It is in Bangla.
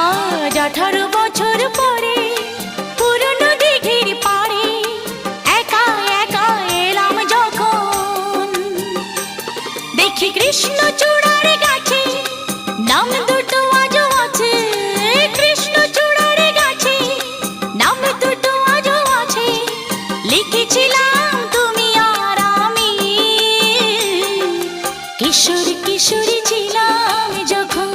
আজ আঠারো বছর পরে পুরনো দিঘির পাড়ে একা একা এলাম যখন। দেখি কৃষ্ণ চূড়ার গাছে নাম দুটো আজও আছে। কৃষ্ণ চূড়ার গাছে নাম দুটো আজও আছে। লিখেছিলাম তুমি আর আমি। কিশোর কিশোরী ছিলাম যখন